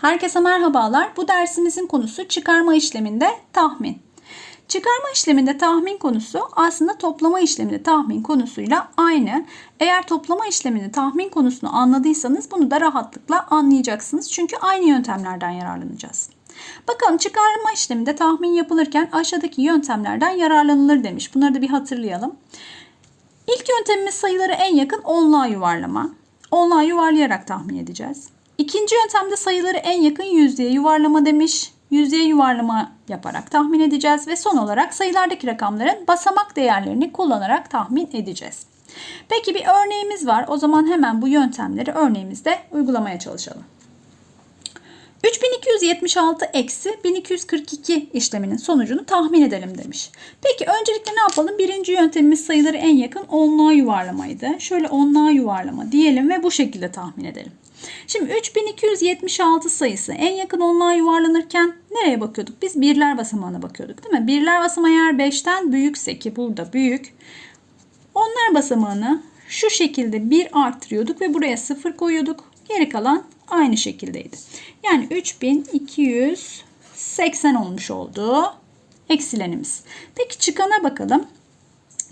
Herkese merhabalar. Bu dersimizin konusu çıkarma işleminde tahmin. Çıkarma işleminde tahmin konusu aslında toplama işleminde tahmin konusuyla aynı. Eğer toplama işleminde tahmin konusunu anladıysanız bunu da rahatlıkla anlayacaksınız. Çünkü aynı yöntemlerden yararlanacağız. Bakalım çıkarma işleminde tahmin yapılırken aşağıdaki yöntemlerden yararlanılır demiş. Bunları da bir hatırlayalım. İlk yöntemimiz sayıları en yakın onluğa yuvarlama. Onluğa yuvarlayarak tahmin edeceğiz. İkinci yöntemde sayıları en yakın yüzdeye yuvarlama demiş. Yüzdeye yuvarlama yaparak tahmin edeceğiz ve son olarak sayılardaki rakamların basamak değerlerini kullanarak tahmin edeceğiz. Peki bir örneğimiz var. O zaman hemen bu yöntemleri örneğimizde uygulamaya çalışalım. 3276 eksi 1242 işleminin sonucunu tahmin edelim demiş. Peki öncelikle ne yapalım? Birinci yöntemimiz sayıları en yakın onluğa yuvarlamaydı. Şöyle onluğa yuvarlama diyelim ve bu şekilde tahmin edelim. Şimdi 3276 sayısı en yakın onluğa yuvarlanırken nereye bakıyorduk? Biz birler basamağına bakıyorduk değil mi? Birler basamağı eğer 5'ten büyükse ki burada büyük. Onlar basamağını şu şekilde bir arttırıyorduk ve buraya 0 koyuyorduk. Geri kalan aynı şekildeydi. Yani 3280 olmuş oldu eksilenimiz. Peki çıkana bakalım.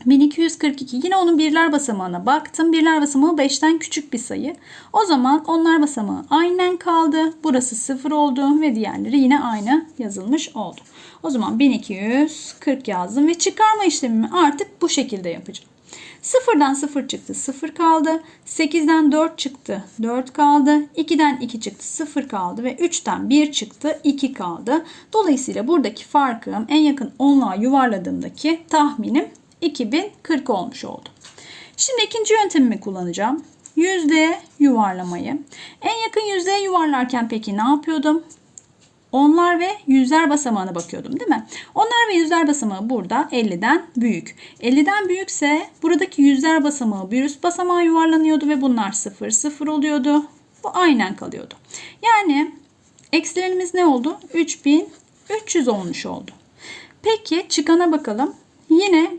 1242 yine onun birler basamağına baktım. Birler basamağı 5'ten küçük bir sayı. O zaman onlar basamağı aynen kaldı. Burası 0 oldu ve diğerleri yine aynı yazılmış oldu. O zaman 1240 yazdım ve çıkarma işlemimi artık bu şekilde yapacağım. Sıfırdan 0 çıktı 0 kaldı. 8'den 4 çıktı 4 kaldı. 2'den 2 çıktı 0 kaldı ve 3'ten 1 çıktı 2 kaldı. Dolayısıyla buradaki farkım en yakın onluğa yuvarladığımdaki tahminim 2040 olmuş oldu. Şimdi ikinci yöntemimi kullanacağım. Yüzde yuvarlamayı. En yakın yüzdeye yuvarlarken peki ne yapıyordum? Onlar ve yüzler basamağına bakıyordum değil mi? Onlar ve yüzler basamağı burada 50'den büyük. 50'den büyükse buradaki yüzler basamağı bir üst basamağa yuvarlanıyordu ve bunlar 0 0 oluyordu. Bu aynen kalıyordu. Yani eksilerimiz ne oldu? 3300 olmuş oldu. Peki çıkana bakalım. Yine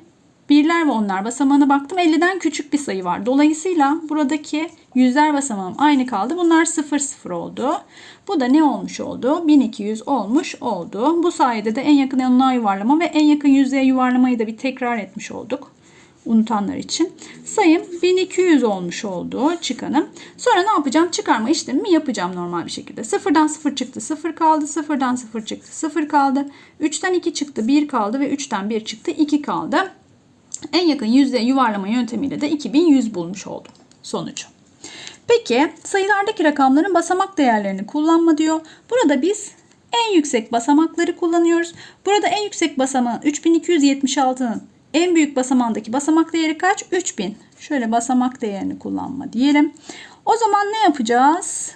birler ve onlar basamağına baktım. 50'den küçük bir sayı var. Dolayısıyla buradaki yüzler basamağım aynı kaldı. Bunlar 0 0 oldu. Bu da ne olmuş oldu? 1200 olmuş oldu. Bu sayede de en yakın onluğa yuvarlama ve en yakın yüzdeye yuvarlamayı da bir tekrar etmiş olduk. Unutanlar için. Sayım 1200 olmuş oldu çıkanım. Sonra ne yapacağım? Çıkarma işlemimi yapacağım normal bir şekilde. Sıfırdan 0 çıktı 0 kaldı. Sıfırdan 0 çıktı 0 kaldı. 3'ten 2 çıktı 1 kaldı ve 3'ten 1 çıktı 2 kaldı. En yakın yüzdeye yuvarlama yöntemiyle de 2100 bulmuş oldum sonucu. Peki sayılardaki rakamların basamak değerlerini kullanma diyor. Burada biz en yüksek basamakları kullanıyoruz. Burada en yüksek basamağın 3276'nın en büyük basamağındaki basamak değeri kaç? 3000. Şöyle basamak değerini kullanma diyelim. O zaman ne yapacağız?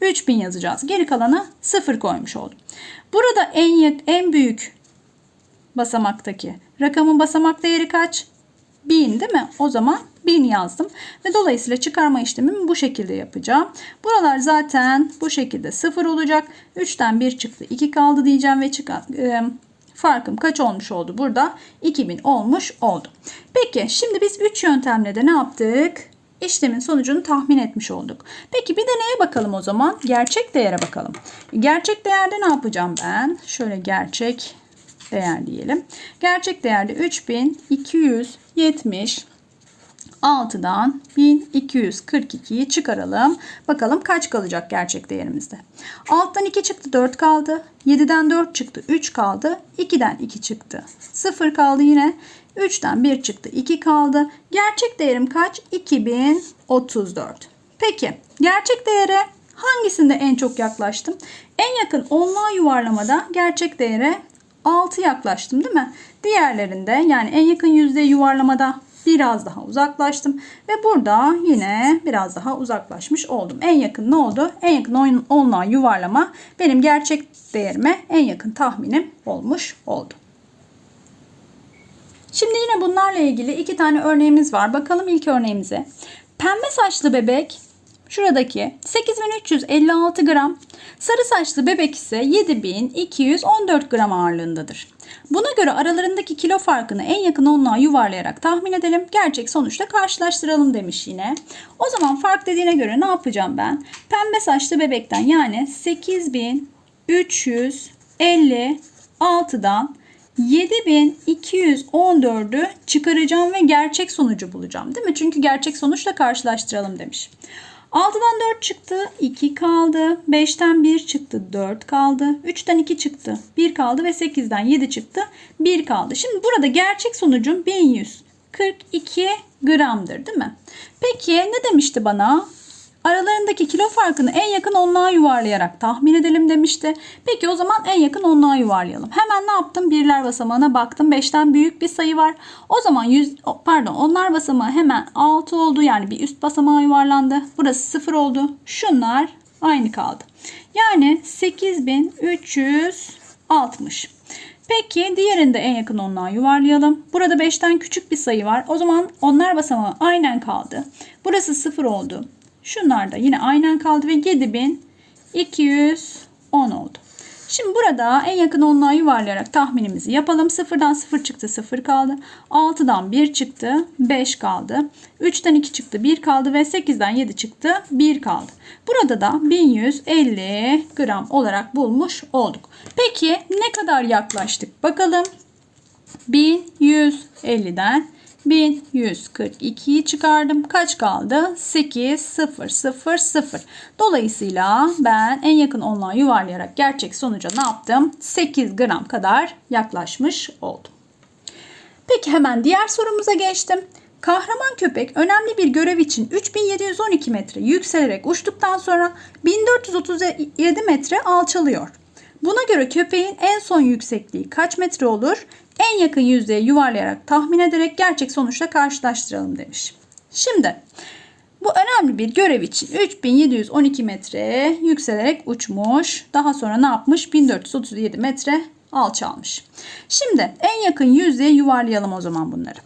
3000 yazacağız. Geri kalanı 0 koymuş oldum. Burada en en büyük basamaktaki rakamın basamak değeri kaç? 1000 değil mi? O zaman 1000 yazdım. Ve dolayısıyla çıkarma işlemimi bu şekilde yapacağım. Buralar zaten bu şekilde 0 olacak. 3'ten 1 çıktı 2 kaldı diyeceğim ve çıkan e, farkım kaç olmuş oldu burada? 2000 olmuş oldu. Peki şimdi biz 3 yöntemle de ne yaptık? İşlemin sonucunu tahmin etmiş olduk. Peki bir de neye bakalım o zaman? Gerçek değere bakalım. Gerçek değerde ne yapacağım ben? Şöyle gerçek değer diyelim. Gerçek değerde 3270 6'dan 1242'yi çıkaralım. Bakalım kaç kalacak gerçek değerimizde. 6'dan 2 çıktı 4 kaldı. 7'den 4 çıktı 3 kaldı. 2'den 2 çıktı 0 kaldı yine. 3'ten 1 çıktı 2 kaldı. Gerçek değerim kaç? 2034. Peki gerçek değere hangisinde en çok yaklaştım? En yakın onluğa yuvarlamada gerçek değere 6 yaklaştım değil mi? Diğerlerinde yani en yakın yüzde yuvarlamada biraz daha uzaklaştım. Ve burada yine biraz daha uzaklaşmış oldum. En yakın ne oldu? En yakın onluğa yuvarlama benim gerçek değerime en yakın tahminim olmuş oldu. Şimdi yine bunlarla ilgili iki tane örneğimiz var. Bakalım ilk örneğimize. Pembe saçlı bebek şuradaki 8356 gram, sarı saçlı bebek ise 7214 gram ağırlığındadır. Buna göre aralarındaki kilo farkını en yakın onluğa yuvarlayarak tahmin edelim. Gerçek sonuçla karşılaştıralım demiş yine. O zaman fark dediğine göre ne yapacağım ben? Pembe saçlı bebekten yani 8356'dan 7214'ü çıkaracağım ve gerçek sonucu bulacağım. Değil mi? Çünkü gerçek sonuçla karşılaştıralım demiş. 6'dan 4 çıktı, 2 kaldı. 5'ten 1 çıktı, 4 kaldı. 3'ten 2 çıktı, 1 kaldı ve 8'den 7 çıktı, 1 kaldı. Şimdi burada gerçek sonucum 1142 gramdır değil mi? Peki ne demişti bana? Aralarındaki kilo farkını en yakın onluğa yuvarlayarak tahmin edelim demişti. Peki o zaman en yakın onluğa yuvarlayalım. Hemen ne yaptım? Birler basamağına baktım. 5'ten büyük bir sayı var. O zaman 100 pardon onlar basamağı hemen 6 oldu. Yani bir üst basamağa yuvarlandı. Burası 0 oldu. Şunlar aynı kaldı. Yani 8360. Peki diğerinde en yakın onluğa yuvarlayalım. Burada 5'ten küçük bir sayı var. O zaman onlar basamağı aynen kaldı. Burası 0 oldu. Şunlar da yine aynen kaldı ve 7210 oldu. Şimdi burada en yakın onluğa yuvarlayarak tahminimizi yapalım. 0'dan 0 çıktı 0 kaldı. 6'dan 1 çıktı 5 kaldı. 3'ten 2 çıktı 1 kaldı ve 8'den 7 çıktı 1 kaldı. Burada da 1150 gram olarak bulmuş olduk. Peki ne kadar yaklaştık bakalım. 1150'den 1142'yi çıkardım. Kaç kaldı? 8, 0, 0, 0. Dolayısıyla ben en yakın onluğa yuvarlayarak gerçek sonuca ne yaptım? 8 gram kadar yaklaşmış oldum. Peki hemen diğer sorumuza geçtim. Kahraman köpek önemli bir görev için 3712 metre yükselerek uçtuktan sonra 1437 metre alçalıyor. Buna göre köpeğin en son yüksekliği kaç metre olur? En yakın yüzdeye yuvarlayarak tahmin ederek gerçek sonuçla karşılaştıralım demiş. Şimdi bu önemli bir görev için 3712 metre yükselerek uçmuş. Daha sonra ne yapmış? 1437 metre alçalmış. Şimdi en yakın yüzdeye yuvarlayalım o zaman bunları.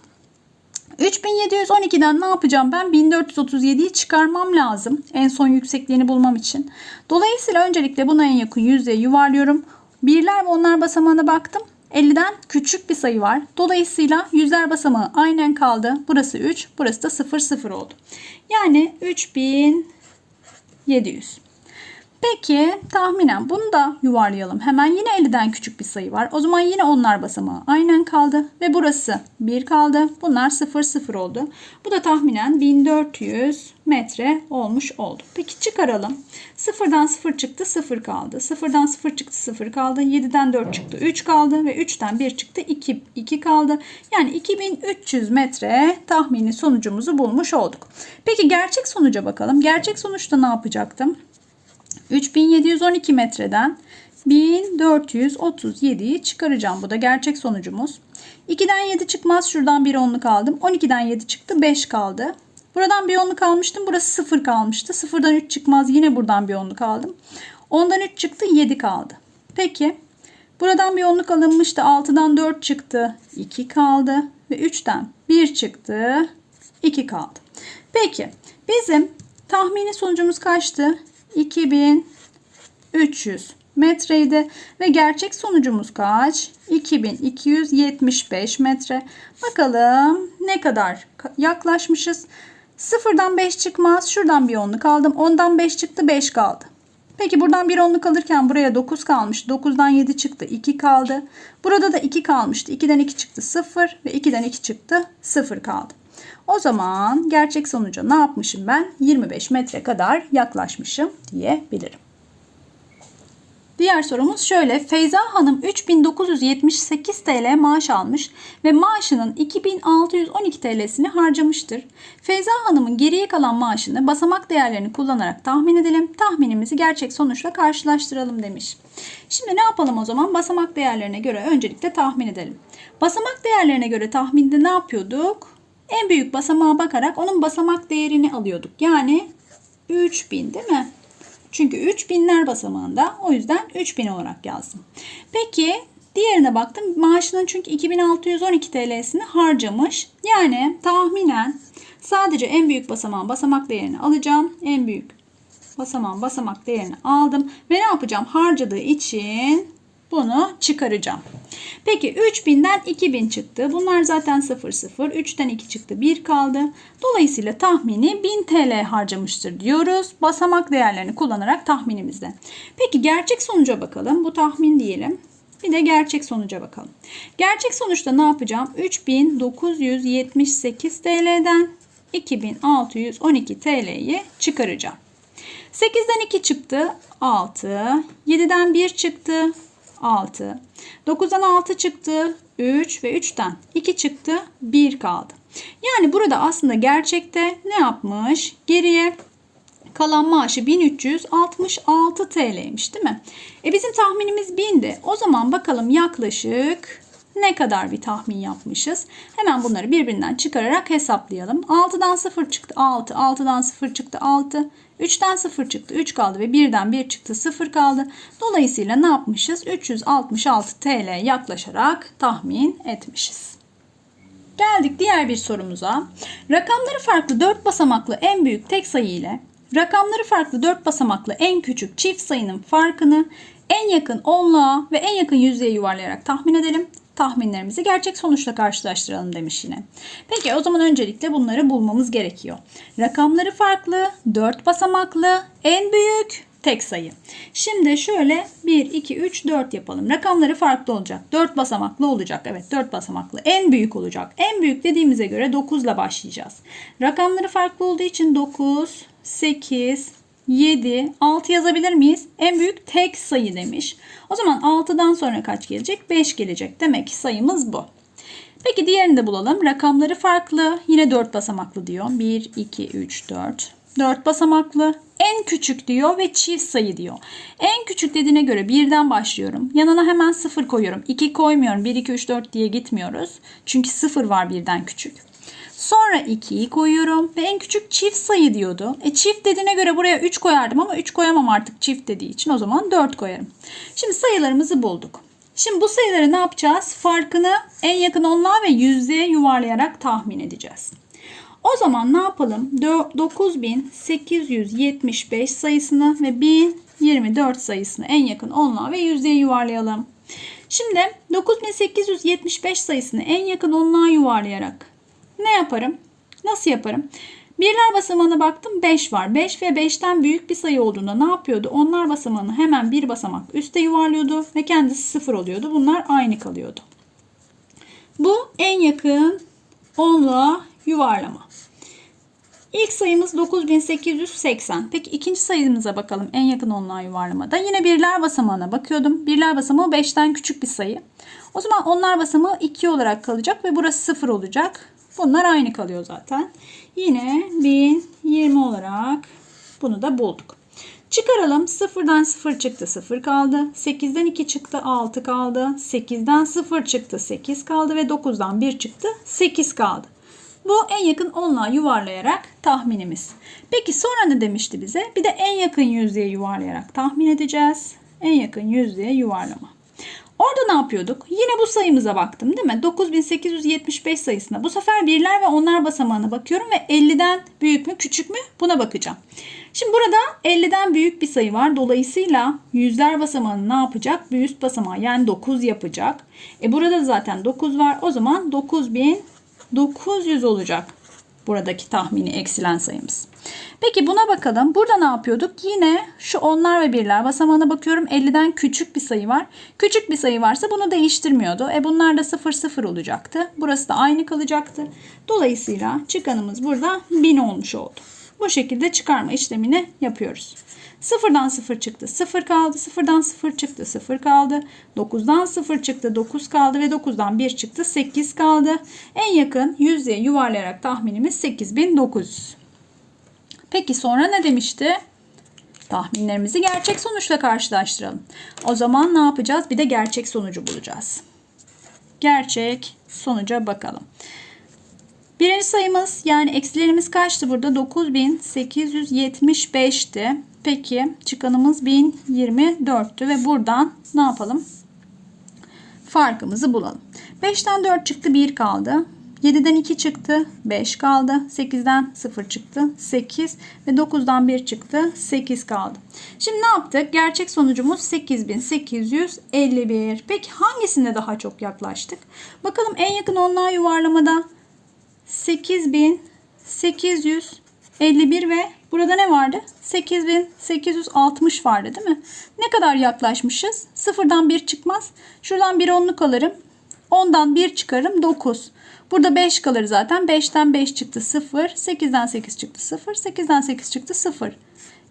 3712'den ne yapacağım? Ben 1437'yi çıkarmam lazım. En son yüksekliğini bulmam için. Dolayısıyla öncelikle buna en yakın yüzdeye yuvarlıyorum. Birler ve onlar basamağına baktım. 50'den küçük bir sayı var. Dolayısıyla yüzler basamağı aynen kaldı. Burası 3, burası da 0 0 oldu. Yani 3700. Peki tahminen bunu da yuvarlayalım. Hemen yine 50'den küçük bir sayı var. O zaman yine onlar basamağı aynen kaldı. Ve burası 1 kaldı. Bunlar 0 0 oldu. Bu da tahminen 1400 metre olmuş oldu. Peki çıkaralım. 0'dan 0 çıktı 0 kaldı. 0'dan 0 çıktı 0 kaldı. 7'den 4 çıktı 3 kaldı. Ve 3'ten 1 çıktı 2, 2 kaldı. Yani 2300 metre tahmini sonucumuzu bulmuş olduk. Peki gerçek sonuca bakalım. Gerçek sonuçta ne yapacaktım? 3712 metreden 1437'yi çıkaracağım. Bu da gerçek sonucumuz. 2'den 7 çıkmaz. Şuradan bir onluk aldım. 12'den 7 çıktı. 5 kaldı. Buradan bir onluk almıştım. Burası 0 kalmıştı. 0'dan 3 çıkmaz. Yine buradan bir onluk aldım. 10'dan 3 çıktı. 7 kaldı. Peki. Buradan bir onluk alınmıştı. 6'dan 4 çıktı. 2 kaldı. Ve 3'ten 1 çıktı. 2 kaldı. Peki. Bizim tahmini sonucumuz kaçtı? 2300 metreydi ve gerçek sonucumuz kaç? 2275 metre. Bakalım ne kadar yaklaşmışız. Sıfırdan 5 çıkmaz. Şuradan bir onluk aldım. 10'dan 5 çıktı 5 kaldı. Peki buradan bir onluk alırken buraya 9 kalmış. 9'dan 7 çıktı 2 kaldı. Burada da 2 kalmıştı. 2'den 2 çıktı 0 ve 2'den 2 çıktı 0 kaldı. O zaman gerçek sonuca ne yapmışım ben? 25 metre kadar yaklaşmışım diyebilirim. Diğer sorumuz şöyle. Feyza Hanım 3978 TL maaş almış ve maaşının 2612 TL'sini harcamıştır. Feyza Hanım'ın geriye kalan maaşını basamak değerlerini kullanarak tahmin edelim. Tahminimizi gerçek sonuçla karşılaştıralım demiş. Şimdi ne yapalım o zaman? Basamak değerlerine göre öncelikle tahmin edelim. Basamak değerlerine göre tahminde ne yapıyorduk? En büyük basamağa bakarak onun basamak değerini alıyorduk. Yani 3000 değil mi? Çünkü 3000'ler basamağında. O yüzden 3000 olarak yazdım. Peki diğerine baktım. Maaşının çünkü 2612 TL'sini harcamış. Yani tahminen sadece en büyük basamağın basamak değerini alacağım. En büyük basamağın basamak değerini aldım. Ve ne yapacağım? Harcadığı için Bunu çıkaracağım. Peki 3000'den 2000 çıktı. Bunlar zaten 0 0. 3'ten 2 çıktı. 1 kaldı. Dolayısıyla tahmini 1000 TL harcamıştır diyoruz. Basamak değerlerini kullanarak tahminimizde. Peki gerçek sonuca bakalım. Bu tahmin diyelim. Bir de gerçek sonuca bakalım. Gerçek sonuçta ne yapacağım? 3978 TL'den 2612 TL'yi çıkaracağım. 8'den 2 çıktı 6. 7'den 1 çıktı 6. 9'dan 6 çıktı 3 ve 3'ten 2 çıktı 1 kaldı. Yani burada aslında gerçekte ne yapmış? Geriye kalan maaşı 1366 TL'ymiş değil mi? E bizim tahminimiz 1000'di. O zaman bakalım yaklaşık ne kadar bir tahmin yapmışız? Hemen bunları birbirinden çıkararak hesaplayalım. 6'dan 0 çıktı 6, 6'dan 0 çıktı 6, 3'ten 0 çıktı 3 kaldı ve 1'den 1 çıktı 0 kaldı. Dolayısıyla ne yapmışız? 366 TL yaklaşarak tahmin etmişiz. Geldik diğer bir sorumuza. Rakamları farklı 4 basamaklı en büyük tek sayı ile rakamları farklı 4 basamaklı en küçük çift sayının farkını en yakın onluğa ve en yakın yüzdeye yuvarlayarak tahmin edelim. Tahminlerimizi gerçek sonuçla karşılaştıralım demiş yine. Peki o zaman öncelikle bunları bulmamız gerekiyor. Rakamları farklı, 4 basamaklı, en büyük tek sayı. Şimdi şöyle 1, 2, 3, 4 yapalım. Rakamları farklı olacak. 4 basamaklı olacak. Evet 4 basamaklı. En büyük olacak. En büyük dediğimize göre 9 ile başlayacağız. Rakamları farklı olduğu için 9, 8, 7, 6 yazabilir miyiz? En büyük tek sayı demiş. O zaman 6'dan sonra kaç gelecek? 5 gelecek. Demek ki sayımız bu. Peki diğerini de bulalım. Rakamları farklı. Yine 4 basamaklı diyor. 1, 2, 3, 4. 4 basamaklı. En küçük diyor ve çift sayı diyor. En küçük dediğine göre 1'den başlıyorum. Yanına hemen 0 koyuyorum. 2 koymuyorum. 1, 2, 3, 4 diye gitmiyoruz. Çünkü 0 var birden küçük. Sonra 2'yi koyuyorum ve en küçük çift sayı diyordu. E çift dediğine göre buraya 3 koyardım ama 3 koyamam artık çift dediği için o zaman 4 koyarım. Şimdi sayılarımızı bulduk. Şimdi bu sayıları ne yapacağız? Farkını en yakın onluğa ve yüzdeye yuvarlayarak tahmin edeceğiz. O zaman ne yapalım? 9875 sayısını ve 1024 sayısını en yakın onluğa ve yüzdeye yuvarlayalım. Şimdi 9875 sayısını en yakın onluğa yuvarlayarak ne yaparım? Nasıl yaparım? Birler basamağına baktım 5 var. 5 ve 5'ten büyük bir sayı olduğunda ne yapıyordu? Onlar basamağını hemen bir basamak üste yuvarlıyordu ve kendisi 0 oluyordu. Bunlar aynı kalıyordu. Bu en yakın onluğa yuvarlama. İlk sayımız 9880. Peki ikinci sayımıza bakalım en yakın onluğa yuvarlamada. Yine birler basamağına bakıyordum. Birler basamağı 5'ten küçük bir sayı. O zaman onlar basamağı 2 olarak kalacak ve burası 0 olacak. Bunlar aynı kalıyor zaten. Yine 1020 olarak bunu da bulduk. Çıkaralım. 0'dan 0 çıktı 0 kaldı. 8'den 2 çıktı 6 kaldı. 8'den 0 çıktı 8 kaldı ve 9'dan 1 çıktı 8 kaldı. Bu en yakın onluğa yuvarlayarak tahminimiz. Peki sonra ne demişti bize? Bir de en yakın yüzdeye yuvarlayarak tahmin edeceğiz. En yakın yüzdeye yuvarlama. Orada ne yapıyorduk? Yine bu sayımıza baktım değil mi? 9875 sayısına. Bu sefer birler ve onlar basamağına bakıyorum ve 50'den büyük mü küçük mü buna bakacağım. Şimdi burada 50'den büyük bir sayı var. Dolayısıyla yüzler basamağını ne yapacak? Bir üst basamağı yani 9 yapacak. E burada zaten 9 var. O zaman 9900 olacak. Buradaki tahmini eksilen sayımız. Peki buna bakalım. Burada ne yapıyorduk? Yine şu onlar ve birler basamağına bakıyorum. 50'den küçük bir sayı var. Küçük bir sayı varsa bunu değiştirmiyordu. E bunlar da 0 0 olacaktı. Burası da aynı kalacaktı. Dolayısıyla çıkanımız burada 1000 olmuş oldu. Bu şekilde çıkarma işlemini yapıyoruz. Sıfırdan 0 çıktı 0 kaldı. Sıfırdan 0 çıktı 0 kaldı. 9'dan 0 çıktı 9 kaldı ve 9'dan 1 çıktı 8 kaldı. En yakın yüzdeye yuvarlayarak tahminimiz 8900. Peki sonra ne demişti? Tahminlerimizi gerçek sonuçla karşılaştıralım. O zaman ne yapacağız? Bir de gerçek sonucu bulacağız. Gerçek sonuca bakalım. Birinci sayımız yani eksilerimiz kaçtı burada? 9875'ti. Peki çıkanımız 1024'tü ve buradan ne yapalım? Farkımızı bulalım. 5'ten 4 çıktı 1 kaldı. 7'den 2 çıktı. 5 kaldı. 8'den 0 çıktı. 8 ve 9'dan 1 çıktı. 8 kaldı. Şimdi ne yaptık? Gerçek sonucumuz 8851. Peki hangisinde daha çok yaklaştık? Bakalım en yakın onluğa yuvarlamada 8851 ve burada ne vardı? 8860 vardı değil mi? Ne kadar yaklaşmışız? Sıfırdan 1 çıkmaz. Şuradan bir onluk alırım. 10'dan 1 çıkarım 9. Burada 5 kalır zaten. 5'ten 5 çıktı 0. 8'den 8 çıktı 0. 8'den 8 çıktı 0.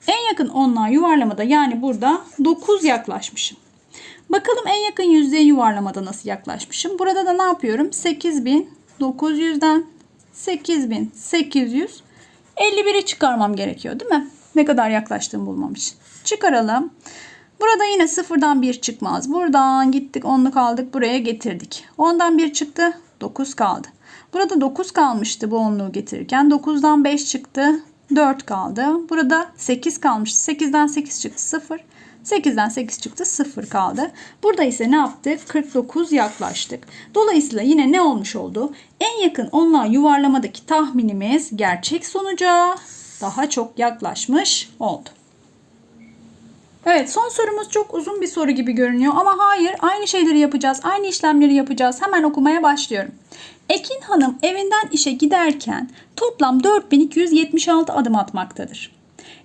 En yakın onluğa yuvarlamada yani burada 9 yaklaşmışım. Bakalım en yakın yüzdeye yuvarlamada nasıl yaklaşmışım. Burada da ne yapıyorum? 8900'den 8800 51'i çıkarmam gerekiyor değil mi? Ne kadar yaklaştığımı bulmam için. Çıkaralım. Burada yine sıfırdan 1 çıkmaz. Buradan gittik onluk aldık buraya getirdik. 10'dan 1 çıktı 9 kaldı. Burada 9 kalmıştı bu onluğu getirirken. 9'dan 5 çıktı 4 kaldı. Burada 8 kalmıştı. 8'den 8 çıktı 0. 8'den 8 çıktı 0 kaldı. Burada ise ne yaptık? 49 yaklaştık. Dolayısıyla yine ne olmuş oldu? En yakın onluğa yuvarlamadaki tahminimiz gerçek sonuca daha çok yaklaşmış oldu. Evet son sorumuz çok uzun bir soru gibi görünüyor ama hayır aynı şeyleri yapacağız. Aynı işlemleri yapacağız. Hemen okumaya başlıyorum. Ekin Hanım evinden işe giderken toplam 4276 adım atmaktadır.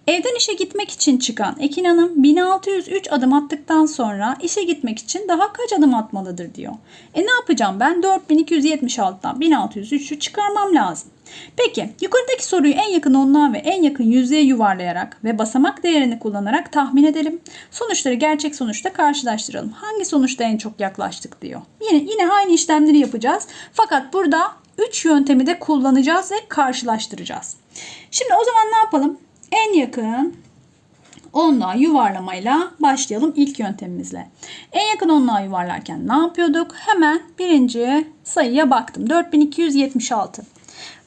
Evden işe gitmek için çıkan Ekin Hanım 1603 adım attıktan sonra işe gitmek için daha kaç adım atmalıdır diyor. E ne yapacağım ben? 4276'dan 1603'ü çıkarmam lazım. Peki yukarıdaki soruyu en yakın onluğa ve en yakın yüzdeye yuvarlayarak ve basamak değerini kullanarak tahmin edelim. Sonuçları gerçek sonuçta karşılaştıralım. Hangi sonuçta en çok yaklaştık diyor. Yine yine aynı işlemleri yapacağız. Fakat burada 3 yöntemi de kullanacağız ve karşılaştıracağız. Şimdi o zaman ne yapalım? En yakın onluğa yuvarlamayla başlayalım ilk yöntemimizle. En yakın onluğa yuvarlarken ne yapıyorduk? Hemen birinci sayıya baktım. 4276.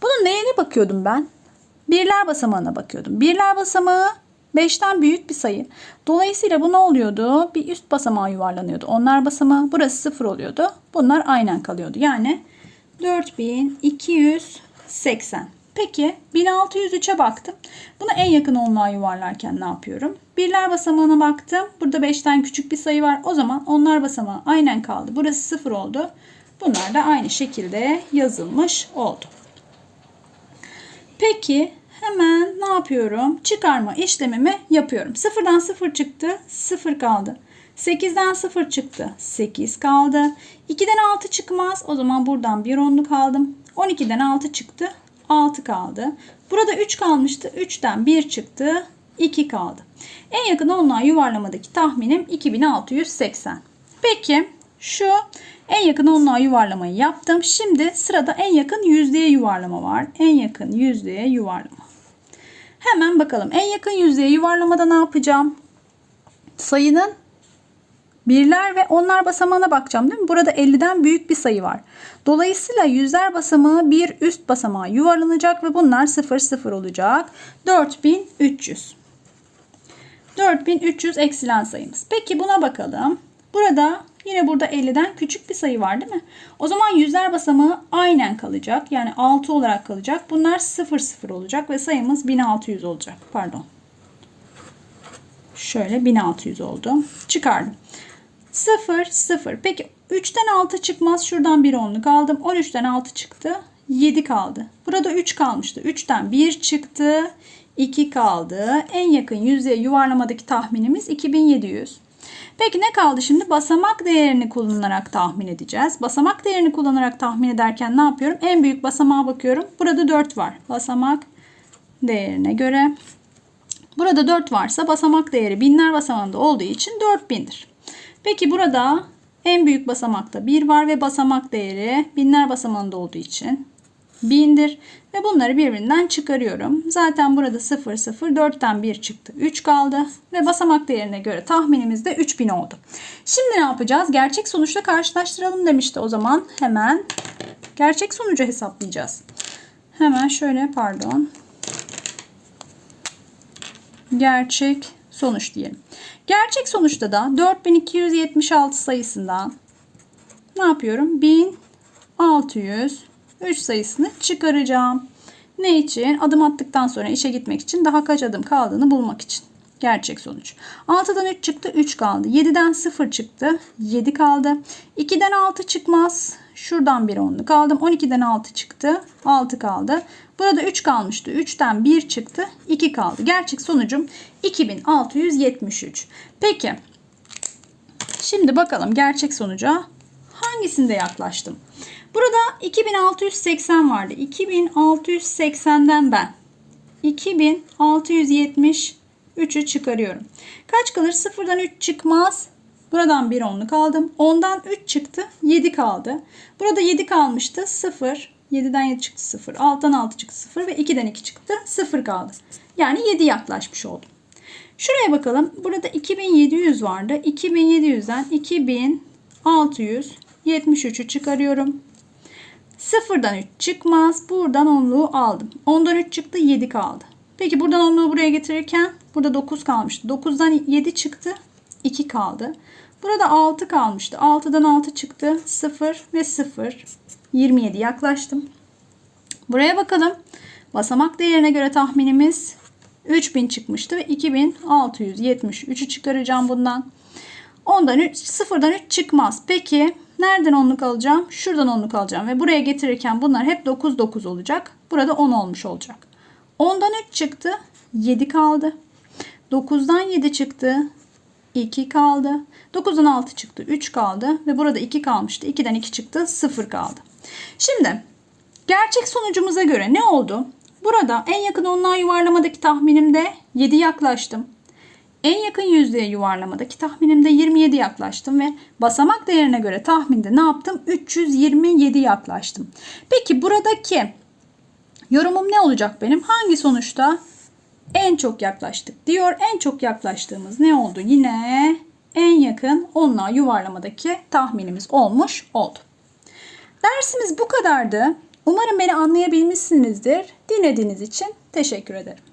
Bunun neyine bakıyordum ben? Birler basamağına bakıyordum. Birler basamağı 5'ten büyük bir sayı. Dolayısıyla bu ne oluyordu? Bir üst basamağa yuvarlanıyordu. Onlar basamağı burası 0 oluyordu. Bunlar aynen kalıyordu. Yani 4280. Peki 1603'e baktım. Buna en yakın onluğa yuvarlarken ne yapıyorum? Birler basamağına baktım. Burada 5'ten küçük bir sayı var. O zaman onlar basamağı aynen kaldı. Burası 0 oldu. Bunlar da aynı şekilde yazılmış oldu. Peki hemen ne yapıyorum? Çıkarma işlemimi yapıyorum. 0'dan 0 çıktı. 0 kaldı. 8'den 0 çıktı. 8 kaldı. 2'den 6 çıkmaz. O zaman buradan bir onluk aldım. 12'den 6 çıktı. 6 kaldı. Burada 3 kalmıştı. 3'ten 1 çıktı. 2 kaldı. En yakın onluğa yuvarlamadaki tahminim 2680. Peki şu en yakın onluğa yuvarlamayı yaptım. Şimdi sırada en yakın yüzdeye yuvarlama var. En yakın yüzdeye yuvarlama. Hemen bakalım. En yakın yüzdeye yuvarlamada ne yapacağım? Sayının birler ve onlar basamağına bakacağım değil mi? Burada 50'den büyük bir sayı var. Dolayısıyla yüzler basamağı bir üst basamağa yuvarlanacak ve bunlar 0 0 olacak. 4300. 4300 eksilen sayımız. Peki buna bakalım. Burada yine burada 50'den küçük bir sayı var değil mi? O zaman yüzler basamağı aynen kalacak. Yani 6 olarak kalacak. Bunlar 0 0 olacak ve sayımız 1600 olacak. Pardon. Şöyle 1600 oldu. Çıkardım. 0 0. Peki 3'ten 6 çıkmaz. Şuradan bir onluk aldım. 13'ten 6 çıktı. 7 kaldı. Burada 3 kalmıştı. 3'ten 1 çıktı. 2 kaldı. En yakın yüzdeye yuvarlamadaki tahminimiz 2700. Peki ne kaldı şimdi? Basamak değerini kullanarak tahmin edeceğiz. Basamak değerini kullanarak tahmin ederken ne yapıyorum? En büyük basamağa bakıyorum. Burada 4 var. Basamak değerine göre. Burada 4 varsa basamak değeri binler basamağında olduğu için 4000'dir. Peki burada en büyük basamakta 1 var ve basamak değeri binler basamağında olduğu için 1000'dir. Ve bunları birbirinden çıkarıyorum. Zaten burada 0 0 4'ten 1 çıktı. 3 kaldı. Ve basamak değerine göre tahminimiz de 3000 oldu. Şimdi ne yapacağız? Gerçek sonuçla karşılaştıralım demişti. O zaman hemen gerçek sonucu hesaplayacağız. Hemen şöyle pardon. Gerçek sonuç diyelim. Gerçek sonuçta da 4276 sayısından ne yapıyorum? 1600 3 sayısını çıkaracağım. Ne için? Adım attıktan sonra işe gitmek için daha kaç adım kaldığını bulmak için. Gerçek sonuç. 6'dan 3 çıktı 3 kaldı. 7'den 0 çıktı 7 kaldı. 2'den 6 çıkmaz. Şuradan bir onluk aldım. 12'den 6 çıktı 6 kaldı. Burada 3 kalmıştı. 3'ten 1 çıktı 2 kaldı. Gerçek sonucum 2673. Peki Şimdi bakalım gerçek sonuca hangisinde yaklaştım? Burada 2680 vardı. 2680'den ben 2673'ü çıkarıyorum. Kaç kalır? Sıfırdan 3 çıkmaz. Buradan bir onluk aldım. 10'dan 3 çıktı. 7 kaldı. Burada 7 kalmıştı. 0. 7'den 7 çıktı 0. 6'dan 6 çıktı 0 ve 2'den 2 çıktı. 0 kaldı. Yani 7 yaklaşmış oldum. Şuraya bakalım. Burada 2700 vardı. 2700'den 2673'ü çıkarıyorum. Sıfırdan 3 çıkmaz. Buradan onluğu aldım. 10'dan 3 çıktı 7 kaldı. Peki buradan onluğu buraya getirirken burada 9 kalmıştı. 9'dan 7 çıktı 2 kaldı. Burada 6 kalmıştı. 6'dan 6 çıktı 0 ve 0. 27 yaklaştım. Buraya bakalım. Basamak değerine göre tahminimiz 3000 çıkmıştı ve 2673'ü çıkaracağım bundan. Ondan 3, sıfırdan 3 çıkmaz. Peki nereden onluk alacağım? Şuradan onluk alacağım ve buraya getirirken bunlar hep 9 9 olacak. Burada 10 olmuş olacak. 10'dan 3 çıktı. 7 kaldı. 9'dan 7 çıktı. 2 kaldı. 9'dan 6 çıktı. 3 kaldı. Ve burada 2 kalmıştı. 2'den 2 çıktı. 0 kaldı. Şimdi gerçek sonucumuza göre ne oldu? Burada en yakın onluğa yuvarlamadaki tahminimde 7 yaklaştım. En yakın yüzdeye yuvarlamadaki tahminimde 27 yaklaştım ve basamak değerine göre tahminde ne yaptım? 327 yaklaştım. Peki buradaki yorumum ne olacak benim? Hangi sonuçta en çok yaklaştık diyor. En çok yaklaştığımız ne oldu? Yine en yakın onluğa yuvarlamadaki tahminimiz olmuş oldu. Dersimiz bu kadardı. Umarım beni anlayabilmişsinizdir. Dinlediğiniz için teşekkür ederim.